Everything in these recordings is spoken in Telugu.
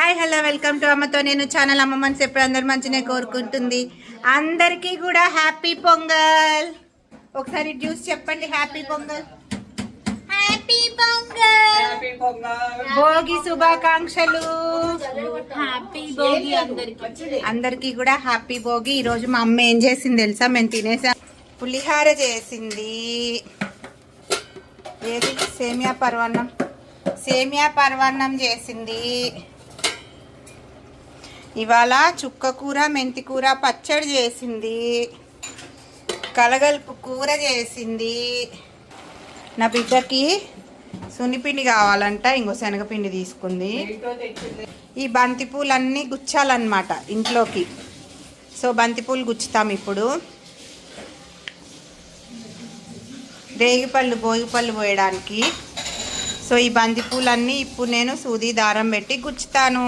హాయ్ హలో వెల్కమ్ టు అమ్మతో నేను ఛానల్ అమ్మ మనసు ఎప్పుడు అందరు మంచిగా కోరుకుంటుంది అందరికీ కూడా హ్యాపీ పొంగల్ ఒకసారి జ్యూస్ చెప్పండి హ్యాపీ పొంగల్ హ్యాపీ పొంగల్ భోగి శుభాకాంక్షలు హ్యాపీ భోగి అందరికి అందరికీ కూడా హ్యాపీ భోగి ఈరోజు మా అమ్మ ఏం చేసింది తెలుసా మేము తినేసా పులిహార చేసింది ఏది సేమియా పర్వన్నం సేమియా పర్వన్నం చేసింది ఇవాళ చుక్క కూర మెంతి కూర పచ్చడి చేసింది. కలగలుపు కూర చేసింది. నా బిడ్డకి సున్నిపిండి కావాలంట ఇంకో శనగపిండి తీసుకుంది. ఈ బంతిపూలన్నీ గుచ్చాలన్నమాట ఇంట్లోకి. సో బంతిపూలు గుచ్చుతాం ఇప్పుడు. రేగిపళ్ళు భోగిపళ్ళు పోయడానికి. సో ఈ బంతిపూలన్నీ ఇప్పుడు నేను సూది దారం పెట్టి గుచ్చుతాను.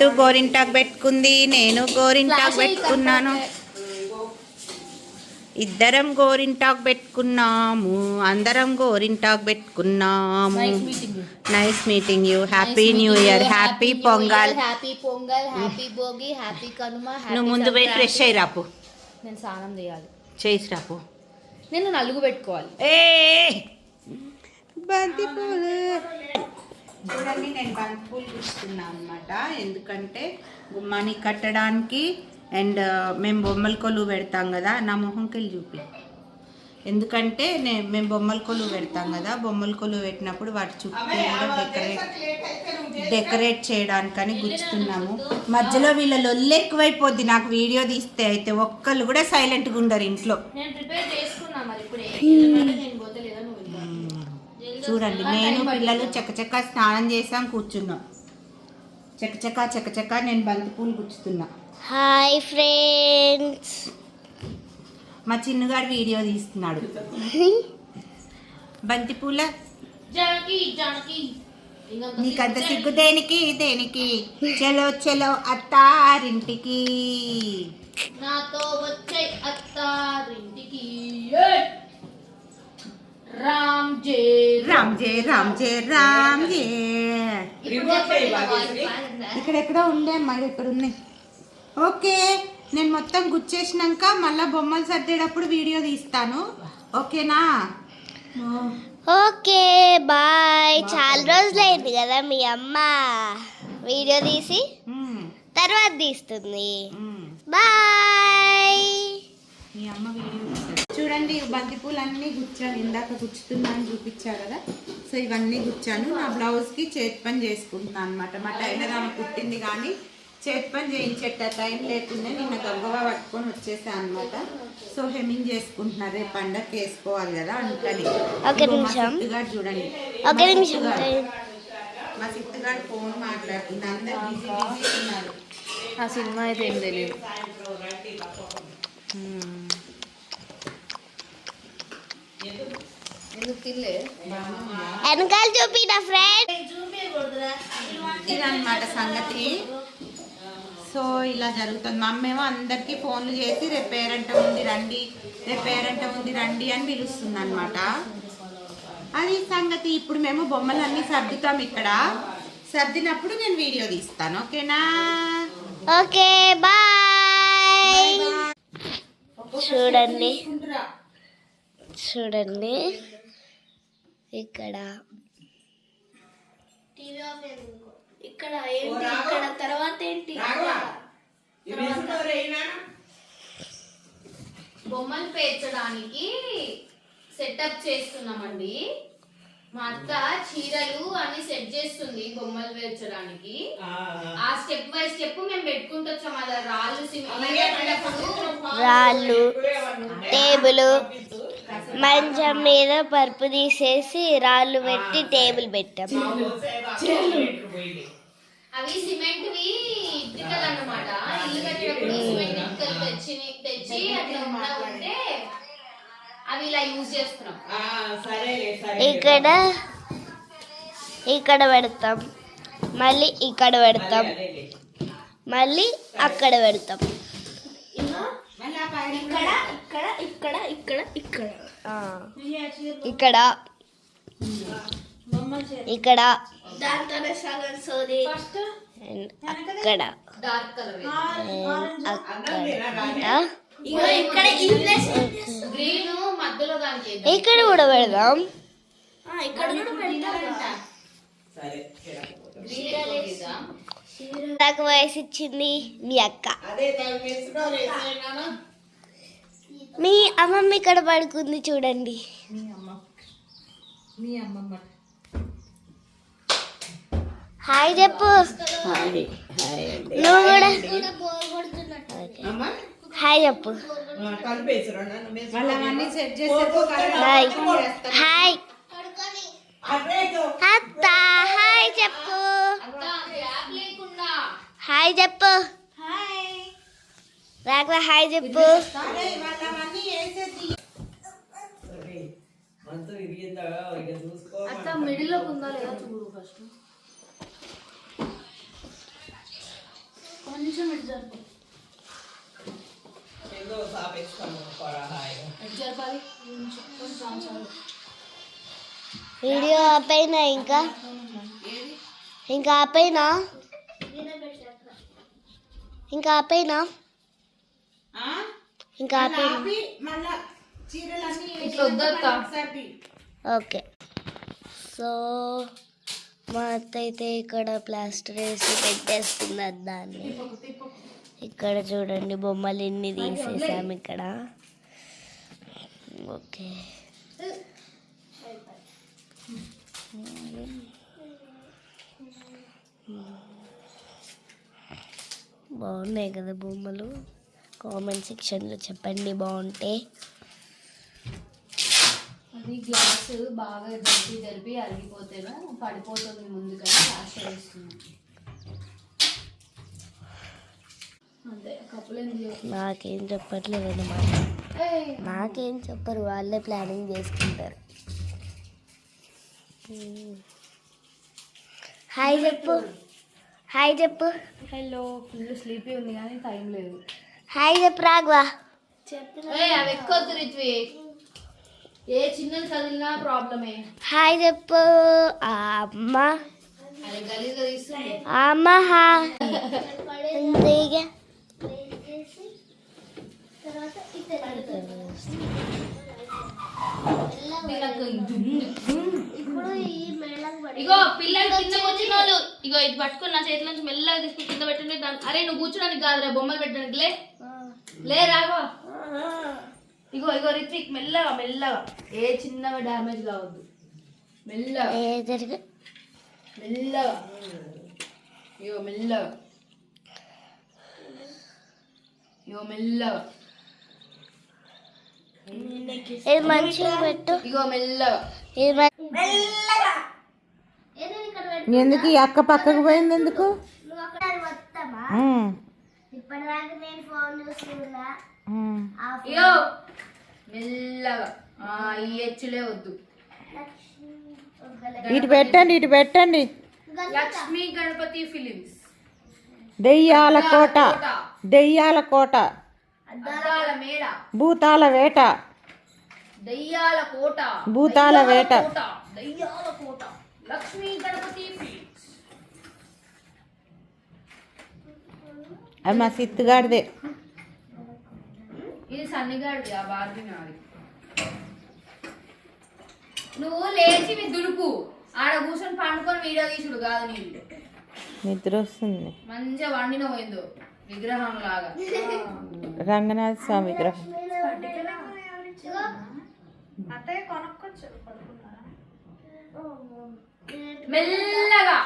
ఇటు గోరింటాకు పెట్టుకుంది నేను గోరింటాకు పెట్టుకున్నాను. ఇద్దరం గోరింటాకు పెట్టుకున్నాము అందరం గోరింటాకు పెట్టుకున్నాము. Nice meeting you happy new year happy Pongal happy Pongal happy Bhogi happy Kanuma నువ్వు ముందు పోయి. ఫ్రెష్ అయ్యి రాపు. నేను స్నానం చేయాలి. చేసి రాపు. నేను నలుగు పెట్టుకోవాలి. ఏ! బంతి పూలు. చూడండి నేను బంతి పూలు గుచ్చుతున్నాను అనమాట ఎందుకంటే గుమ్మాని కట్టడానికి అండ్ మేము బొమ్మల కొలువు పెడతాం కదా నా మొహంకి వెళ్ళి చూపి. ఎందుకంటే నే- మేము బొమ్మల కొలువు పెడతాం కదా బొమ్మల కొలువు పెట్టినప్పుడు వాటి చుట్టూ కూడా డెకరేట్ డెకరేట్ చేయడానికని గుచ్చుతున్నాము. మధ్యలో వీళ్ళ లొల్లు ఎక్కువైపోద్ది నాకు వీడియో తీస్తే అయితే ఒక్కళ్ళు కూడా సైలెంట్గా ఉండరు ఇంట్లో నేను ప్రిపేర్ చేసుకున్నా మరి ఇప్పుడే ఎందుకంటే నేను పోతలేదా నువ్వు ఇంకా. చూడండి నేను పిల్లలు చకచక స్నానం చేసాం కూర్చున్నాం. చకచక చకచక నేను బంతి పూలు గుచ్చుతున్నా. Hi friends. మా చిన్నగాడు వీడియో తీస్తున్నాడు. బంతి పూల జానకి జానకి. ఇంకా నీకంత సిగ్గు దేనికి దేనికి? చలో చలో అత్తారింటికి. నాతో రామ్ జే రామ్ జే రామ్ voice బాగుందా? ఇక్కడెక్కడో ఉండే మరి ఇక్కడ ఉన్నాయి ఓకే నేను మొత్తం గుచ్చేసినాక మళ్ళీ బొమ్మలు సర్దేటప్పుడు వీడియో తీస్తాను ఓకేనా ఓకే బాయ్ చాలా రోజులైంది కదా మీ అమ్మ వీడియో తీసి. తర్వాత తీస్తుంది. బాయ్ మీ అమ్మ వీడియో తీస్తుంది. చూడండి ఈ బంతి పూలు అన్నీ గుచ్చాను ఇందాక గుచ్చుతున్నాను చూపించా కదా. సో ఇవన్నీ గుచ్చాను. నా బ్లౌజ్కి చేతి పని చేసుకుంటున్నాను అనమాట మా టైలర్ ఆమె కుట్టింది కానీ చేతి పని చేయించేట టైం లేకుండా నిన్న గబగబా పట్టుకొని వచ్చేసాను అనమాట సో హెమ్మింగ్ చేసుకుంటున్నా. రేపు పండగకి వేసుకోవాలి కదా అందుకని. చూడండి. మా సిట్టుగాడు. ఫోన్ మాట్లాడుతుంది. అందరు బిజీ బిజీ ఉన్నారు. ఆ సినిమా అయితే ఏం తెలియదు వెనకాల చూపిన ఫ్రెండ్. ఇదన్నమాట సంగతి. సో ఇలా జరుగుతుంది. మా అమ్మేమో అందరికీ ఫోన్లు చేసి రేపు పేరంట ఉంది రండి రేపు పేరంట ఉంది రండి అని పిలుస్తుంది అనమాట అది సంగతి. ఇప్పుడు మేము బొమ్మలన్నీ సర్దుతాం ఇక్కడ. సర్దినప్పుడు నేను వీడియో తీస్తాను. ఓకేనా? Okay bye. చూడండి. చూడండి. ఇక్కడ. ఇక్కడ ఏంటి? ఇక్కడ తర్వాత ఏంటి? బొమ్మలు పేర్చడానికి సెటప్ చేస్తున్నామండి. మా అత్త చీరలు అన్ని సెట్ చేస్తుంది బొమ్మలు పేర్చడానికి. ఆ. స్టెప్ బై స్టెప్ మేము పెట్టుకుంటూ వచ్చాం. అలా రాళ్ళు సిమెంట్ రాళ్ళు టేబుల్. మంచం మీద పరుపు తీసేసి రాళ్ళు పెట్టి టేబుల్ పెట్టాం. అవి సిమెంట్ వి ఇటుకలు అన్నమాట ఇల్లు కట్టినప్పుడు సిమెంట్ ఇటుకలు తెచ్చి తెచ్చి అట్లా ఉండా ఉంటే అవి ఇలా యూజ్ చేస్తున్నాం. ఇక్కడ ఇక్కడ పెడతాం. మళ్ళీ ఇక్కడ పెడతాం. మళ్ళీ అక్కడ పెడతాం. ఇక్కడ ఇక్కడ ఇక్కడ ఇక్కడ ఇక్కడ. ఆ, ఇక్కడ. ఇక్కడ. దాంతోనే సగం సోది ఫస్ట్ అక్కడ. Dark colour. ఇక్కడ గ్రీన్ మధ్యలో దానికి ఇక్కడ కూడా పెడదాం. ఇక్కడ సరే నాకు వయసు ఇచ్చింది మీ అక్క. మీ అమ్మమ్మ ఇక్కడ పడుకుంది చూడండి. మీ అమ్మ. మీ అమ్మమ్మ. హాయ్ చెప్పు. నువ్వు కూడా. హాయ్ చెప్పు. హాయ్. అత్త హాయ్ చెప్పు. హాయ్ చెప్పు రాఘవ హాయ్ చెప్పు వాళ్ళు అవన్నీ వేసేది మనతో ఇరిగిందా ఇక చూసుకో. అట్లా మిడిల్లోకి ఉందా లేదా చూడు ఫస్ట్ కొంచెం ఇటు జరుపు. ఏదో సాపేస్తాము పరా హాయిగా ఇటు జరపాలి? కొంచెం కొంచెం చాలు. వీడియో ఆపైనా ఇంకా? ఇంకా ఆపైనా? ఇంకా ఆపైనా? ఆ? ఇంకా ఆపైనా? ఓకే. సో మా అత్త అయితే ఇక్కడ ప్లాస్టర్ వేసి పెట్టేస్తుంది దాన్ని. ఇక్కడ చూడండి బొమ్మలు ఎన్ని తీసేసాం ఇక్కడ. ఓకే. బాగున్నాయి కదా బొమ్మలు. కామెంట్ సెక్షన్లో చెప్పండి బాగుంటే. అది గ్లాస్ బాగా జరిపి జరిపి అరిగిపోతేనో పడిపోతుంది ముందుగా గ్లాస్ వేస్తుంది అంతే కప్పులు ఎందుకు నాకేం చెప్పట్లేదు అన్నమాట. నాకేం చెప్పరు వాళ్ళే ప్లానింగ్ చేసుకుంటారు. హాయ్ చెప్పు. హాయ్ చెప్పు. హలో ఫుల్ స్లీపీ ఉంది కానీ టైం లేదు. హాయ్ చెప్పు రాఘవా. అవి ఎక్కొద్దు రిత్వి ఏ చిన్నది కదిలినా ప్రాబ్లమే. హాయ్ చెప్పు. అమ్మ. అమ్మ హా అంతేగా వీళ్ళకు ఇగో పిల్లలు కింద కూర్చున్న వాళ్ళు ఇగో ఇది పట్టుకుని నా చేతిలో నుంచి మెల్లగా తీసుకుని కింద పెట్టండి దాని అరే నువ్వు కూర్చోడానికి కాదురా బొమ్మలు పెట్టడానికి లే. లే రాగో ఇగో ఇగో రిత్విక్ మెల్లగా మెల్లగా. ఏ చిన్నగా డ్యామేజ్ కావద్దు. మెల్లగా. మెల్లగా. ఇగో మెల్లగా. ఇగో మెల్లగా. ఇది మంచిగా పెట్టు. ఇగో మెల్లగా. ఇది ఎందుకు ఈ అక్క పక్కకు పోయింది ఎందుకు? ఉమ్, ఇప్పటిదాకా నేను ఫోన్ చూస్తున్నా. ఉమ్. ఇగో. మెల్లగా. ఆ, ఈ హెచ్చులే వద్దు. ఇటు పెట్టండి ఇటు పెట్టండి. లక్ష్మీ గణపతి ఫిలిమ్స్. దెయ్యాల కోట. దెయ్యాల కోట. అద్దాల మేడ. భూతాల వేట. దయ్యాల కోట. భూతాల వేట. దయ్యాల కోట. లక్ష్మీ గణపతి అది మా సిత్తుగాడిదే. ఇది సన్నిగాడిది ఆ బార్బీ నాది. నువ్వు లేచి మీ దుడుపు ఆడ కూర్చొని పండుకొని వీడియో తీసుడు కాదు నీళ్ళు నిద్ర వస్తుంది. మంచిగా వండిన పోయిందో విగ్రహం లాగా రంగనాథ స్వామి విగ్రహం. మెల్లగా.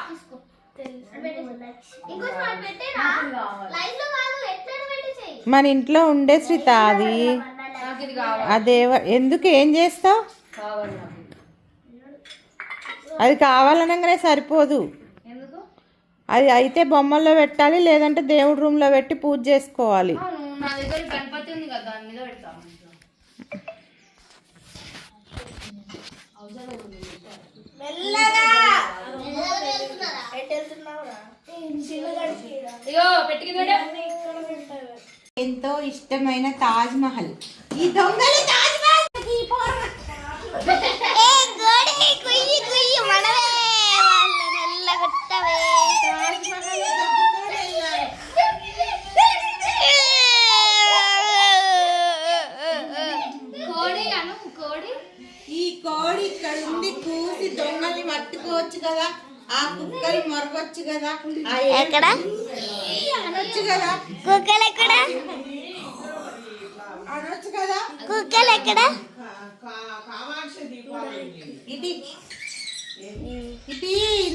మన ఇంట్లో ఉండే శ్రీత అది? నాకు ఇది కావాలి. అదేవ ఎందుకు ఏం చేస్తావు? అది కావాలనగానే సరిపోదు. అది అయితే బొమ్మల్లో పెట్టాలి లేదంటే దేవుడి రూమ్లో పెట్టి పూజ చేసుకోవాలి. అవును నా దగ్గర గణపతి ఉంది కదా దాని మీద పెడతాను అయ్యో పెట్టి కింద పెట్టు. ఎంతో ఇష్టమైన తాజ్ మహల్. ఈ దొంగలు తాజ్ మహల్! కోడి ఇక్కడ ఉండి కూసి దొంగల్ని పట్టుకోవచ్చు కదా ఆ కుక్కలు మొరగొచ్చు కదా ఎక్కడ? అనొచ్చు కదా. కుక్కలు ఎక్కడ? అనొచ్చు కదా. కుక్కలు ఎక్కడ? ఇది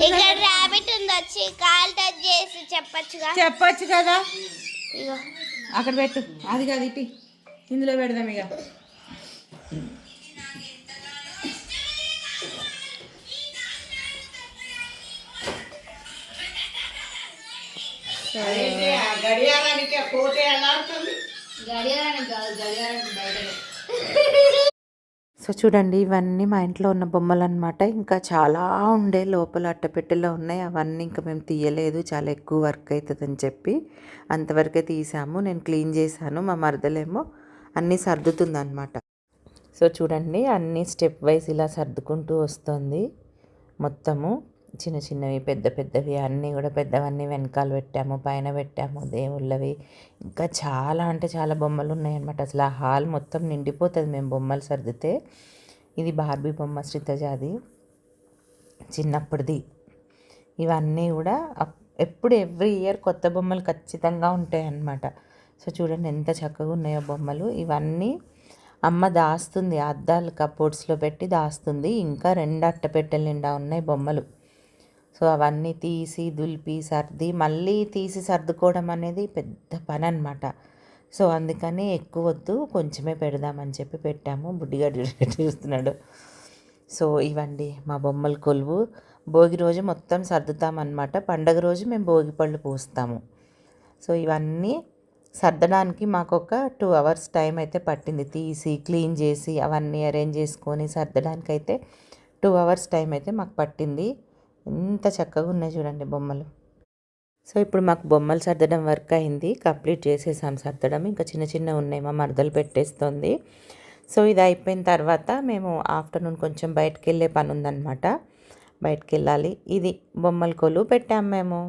ఇక్కడ రాబిట్ ఉంది వచ్చి కాల్ టచ్ చేసి చెప్పొచ్చుగా. చెప్పొచ్చు కదా. అక్కడ పెట్టు. అది కాదు ఇటు. ఇందులో పెడదాం ఇక గడియారానికి ఆ కోతే ఎలాడుతుంది గడియారానికి కాదు గడియారానికి బయట సో చూడండి ఇవన్నీ మా ఇంట్లో ఉన్న బొమ్మలు అనమాట ఇంకా చాలా ఉండే లోపల అట్టపెట్టెలో ఉన్నాయి. అవన్నీ ఇంకా మేము తీయలేదు. చాలా ఎక్కువ వర్క్ అవుతుందని చెప్పి అంతవరకే తీసాము. నేను క్లీన్ చేశాను. మా మరదలేమో అన్నీ సర్దుతుంది అనమాట సో చూడండి అన్నీ స్టెప్ వైజ్ ఇలా సర్దుకుంటూ వస్తుంది మొత్తము. చిన్న చిన్నవి పెద్ద పెద్దవి అన్నీ కూడా పెద్దవన్నీ వెనకాల పెట్టాము పైన పెట్టాము దేవుళ్ళవి. ఇంకా చాలా అంటే చాలా బొమ్మలు ఉన్నాయన్నమాట. అసలు ఆ హాల్ మొత్తం నిండిపోతుంది మేము బొమ్మలు సర్దితే. ఇది బార్బీ బొమ్మ శ్రీతజాది చిన్నప్పటిది ఇవన్నీ కూడా అప్- ఎప్పుడు ఎవ్రీ ఇయర్ కొత్త బొమ్మలు ఖచ్చితంగా ఉంటాయి అన్నమాట సో చూడండి ఎంత చక్కగా ఉన్నాయో బొమ్మలు. ఇవన్నీ అమ్మ దాస్తుంది అద్దాలు కపోర్ట్స్లో పెట్టి దాస్తుంది. ఇంకా రెండు అట్టపెట్టెల నిండా ఉన్నాయి బొమ్మలు. సో అవన్నీ తీసి దులిపి సర్ది మళ్ళీ తీసి సర్దుకోవడం అనేది పెద్ద పని అనమాట సో అందుకని ఎక్కువ వద్దు కొంచెమే పెడదామని చెప్పి పెట్టాము. బుడ్డిగాడు చూస్తున్నాడు. సో ఇవండి మా బొమ్మల కొలువు. భోగి రోజు మొత్తం సర్దుతామన్నమాట. పండగ రోజు మేము భోగి పళ్ళు పూస్తాము. సో ఇవన్నీ సర్దడానికి మాకు ఒక టూ అవర్స్ టైం అయితే పట్టింది. తీసి క్లీన్ చేసి అవన్నీ అరేంజ్ చేసుకొని సర్దడానికి అయితే టూ అవర్స్ టైం అయితే మాకు పట్టింది. ఎంత చక్కగా ఉన్నాయి చూడండి బొమ్మలు. సో ఇప్పుడు మాకు బొమ్మలు సర్దడం వర్క్ అయింది. కంప్లీట్ చేసేసాం సర్దడం. ఇంకా చిన్న చిన్న ఉన్నాయి. మా మరదలు పెట్టేస్తుంది. సో ఇది అయిపోయిన తర్వాత మేము ఆఫ్టర్నూన్ కొంచెం బయటకు వెళ్ళే పని ఉందన్నమాట బయటకు వెళ్ళాలి. ఇది బొమ్మల కొలువు పెట్టాము మేము.